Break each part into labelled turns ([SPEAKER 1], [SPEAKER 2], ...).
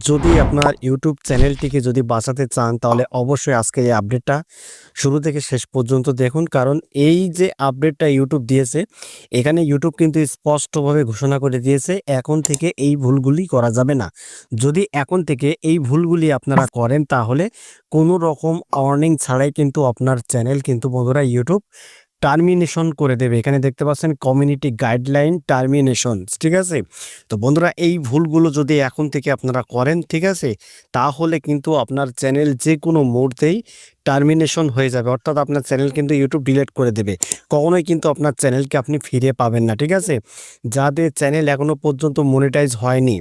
[SPEAKER 1] যদি আপনার ইউটিউব চ্যানেলটিকে যদি বাঁচাতে চান, তাহলে অবশ্যই আজকে এই আপডেটটা শুরু থেকে শেষ পর্যন্ত দেখুন। কারণ এই যে আপডেটটা ইউটিউব দিয়েছে, এখানে ইউটিউব কিন্তু স্পষ্টভাবে ঘোষণা করে দিয়েছে, এখন থেকে এই ভুলগুলি করা যাবে না। যদি এখন থেকে এই ভুলগুলি আপনারা করেন, তাহলে কোনো রকম অর্নিং ছাড়াই কিন্তু আপনার চ্যানেল কিন্তু বন্ধুরা ইউটিউব টার্মিনেশন করে দেবে। এখানে দেখতে পাচ্ছেন কমিউনিটি গাইডলাইন টার্মিনেশন ঠিক আছে? তো বন্ধুরা, এই ভুলগুলো যদি এখন থেকে আপনারা করেন, ঠিক আছে? তাহলে কিন্তু আপনার চ্যানেল যে কোনো মুহূর্তেই টার্মিনেশন হয়ে যাবে। অর্থাৎ আপনার চ্যানেল কিন্তু ইউটিউব ডিলিট করে দেবে। কখনোই কিন্তু আপনার চ্যানেলকে আপনি ফিরে পাবেন না, ঠিক আছে? যাদের চ্যানেল এখনও পর্যন্ত মনিটাইজ হয়নি,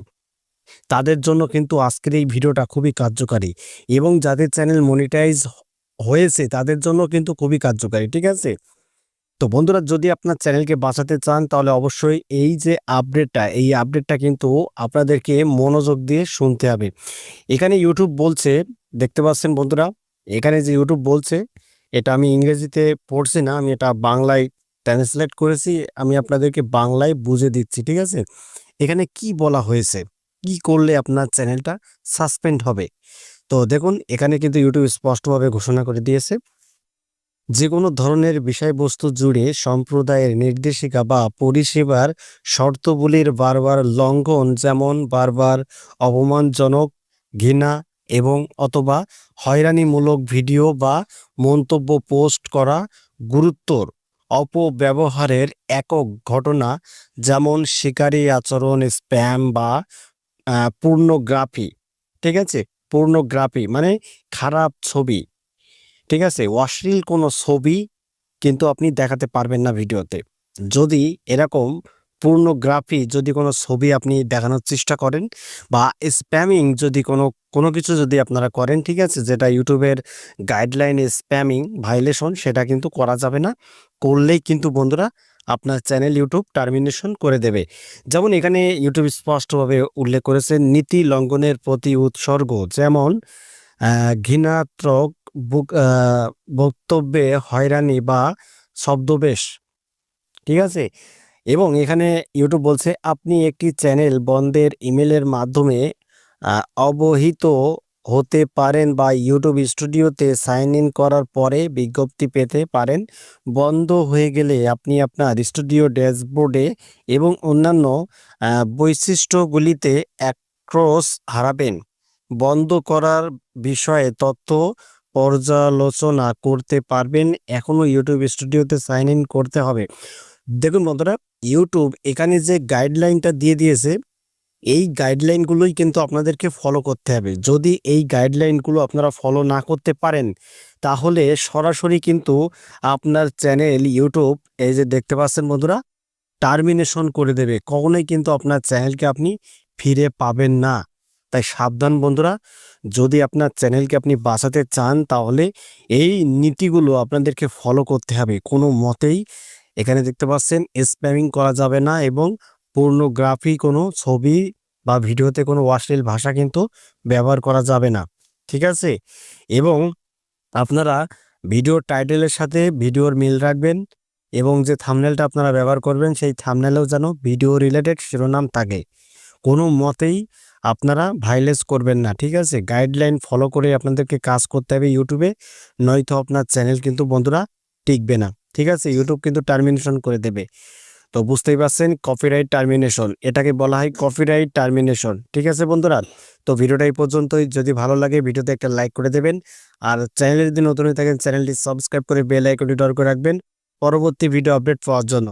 [SPEAKER 1] তাদের জন্য কিন্তু আজকের এই ভিডিওটা খুবই কার্যকারী। এবং যাদের চ্যানেল মনিটাইজ হয়েছে, তাদের জন্য কিন্তু খুবই কার্যকারী, ঠিক আছে? তো বন্ধুরা, যদি আপনার চ্যানেলকে বাঁচাতে চান, তাহলে অবশ্যই এই যে আপডেটটা, এই আপডেটটা কিন্তু আপনাদেরকে মনোযোগ দিয়ে শুনতে হবে। এখানে ইউটিউব বলছে, দেখতে পাচ্ছেন বন্ধুরা, এখানে যে ইউটিউব বলছে, এটা আমি ইংরেজিতে পড়ছি না, আমি এটা বাংলায় ট্রান্সলেট করেছি, আমি আপনাদেরকে বাংলায় বুঝে দিচ্ছি, ঠিক আছে? এখানে কি বলা হয়েছে? কি করলে আপনার চ্যানেলটা সাসপেন্ড হবে? তো দেখুন, এখানে কিন্তু ইউটিউব স্পষ্টভাবে ঘোষণা করে দিয়েছে। যে কোনো ধরনের বিষয়বস্তু জুড়ে সম্প্রদায়ের নির্দেশিকা বা পরিষেবার শর্তগুলির বারবার লঙ্ঘন যেমন বারবার অপমানজনক, ঘৃণা এবং অথবা হয়রানিমূলক ভিডিও বা মন্তব্য পোস্ট করা গুরুত্বর অপব্যবহারের একক ঘটনা যেমন শিকারী আচরণ, স্প্যাম বা পূর্ণগ্রাফি, ঠিক আছে? পূর্ণগ্রাফি মানে খারাপ ছবি। ঠিক আছে? অশ্লীল কোনো ছবি কিন্তু আপনি দেখাতে পারবেন না ভিডিওতে। যদি এরকম পূর্ণগ্রাফি যদি কোনো ছবি আপনি দেখানোর চেষ্টা করেন বা স্প্যামিং যদি কোনো কোনো কিছু যদি আপনারা করেন ঠিক আছে? যেটা ইউটিউবের গাইডলাইন স্প্যামিং ভাইলেশন সেটা কিন্তু করা যাবে না। করলেই কিন্তু বন্ধুরা আপনার চ্যানেল ইউটিউব টার্মিনেশন করে দেবে। যেমন এখানে ইউটিউব স্পষ্টভাবে উল্লেখ করেছে নীতি লঙ্ঘনের প্রতি উৎসর্গ যেমন আহ, বক্তব্যে হয়রানি বা শব্দবেশ, ঠিক আছে? এবং এখানে ইউটিউব বলছে, আপনি একটি চ্যানেল বন্ধের ইমেলের মাধ্যমে অবহিত হতে পারেন বা ইউটিউব স্টুডিওতে সাইন ইন করার পরে বিজ্ঞপ্তি পেতে পারেন। বন্ধ হয়ে গেলে আপনি আপনার স্টুডিও ড্যাশবোর্ডে এবং অন্যান্য বৈশিষ্ট্যগুলিতে অ্যাক্রস হারাবেন। বন্ধ করার বিষয়ে তথ্য পর্যালোচনা করতে পারবেন এখনও ইউটিউব স্টুডিওতে সাইন ইন করতে হবে। দেখুন বন্ধুরা ইউটিউব এখানে যে গাইডলাইনটা দিয়ে দিয়েছে, এই গাইডলাইনগুলোই কিন্তু আপনাদেরকে ফলো করতে হবে। যদি এই গাইডলাইনগুলো আপনারা ফলো না করতে পারেন, তাহলে সরাসরি কিন্তু আপনার চ্যানেল ইউটিউব এই যে দেখতে পাচ্ছেন বন্ধুরা টার্মিনেশন করে দেবে। কখনোই কিন্তু আপনার চ্যানেলকে আপনি ফিরে পাবেন না। তাই সাবধান বন্ধুরা, যদি আপনার চ্যানেলকে আপনি বাঁচাতে চান তাহলে এই নীতিগুলো আপনাদেরকে ফলো করতে হবে। কোনো মতেই এখানে দেখতে পাচ্ছেন স্প্যামিং করা যাবে না এবং পূর্ণগ্রাফি কোনো ছবি বা ভিডিওতে কোনো অশ্লীল ভাষা কিন্তু ব্যবহার করা যাবে না। ঠিক আছে? এবং আপনারা ভিডিওর টাইটেলের সাথে ভিডিওর মিল রাখবেন এবং যে থামনেলটা আপনারা ব্যবহার করবেন সেই থামনেলেও যেন ভিডিও রিলেটেড শিরোনাম থাকে। কোনো মতেই আপনারা ভাইলেস করবেন না, ঠিক আছে? গাইডলাইন ফলো করে আপনাদেরকে কাজ করতে হবে ইউটিউবে নয়তো আপনার চ্যানেল কিন্তু বন্ধুরা টিকবে না, ঠিক আছে? ইউটিউব কিন্তু টার্মিনেশন করে দেবে। তো বুঝতেই পারছেন কপিরাইট টার্মিনেশন এটাকে বলা হয় কপিরাইট টার্মিনেশন ঠিক আছে বন্ধুরা? তো ভিডিওটা এই পর্যন্তই, যদি ভালো লাগে ভিডিওতে একটা লাইক করে দেবেন, আর চ্যানেলে যদি নতুন হয়ে থাকেন চ্যানেলটি সাবস্ক্রাইব করে বেল আইকনটি ডর করে রাখবেন, পরবর্তী ভিডিও আপডেট পাওয়ার জন্য।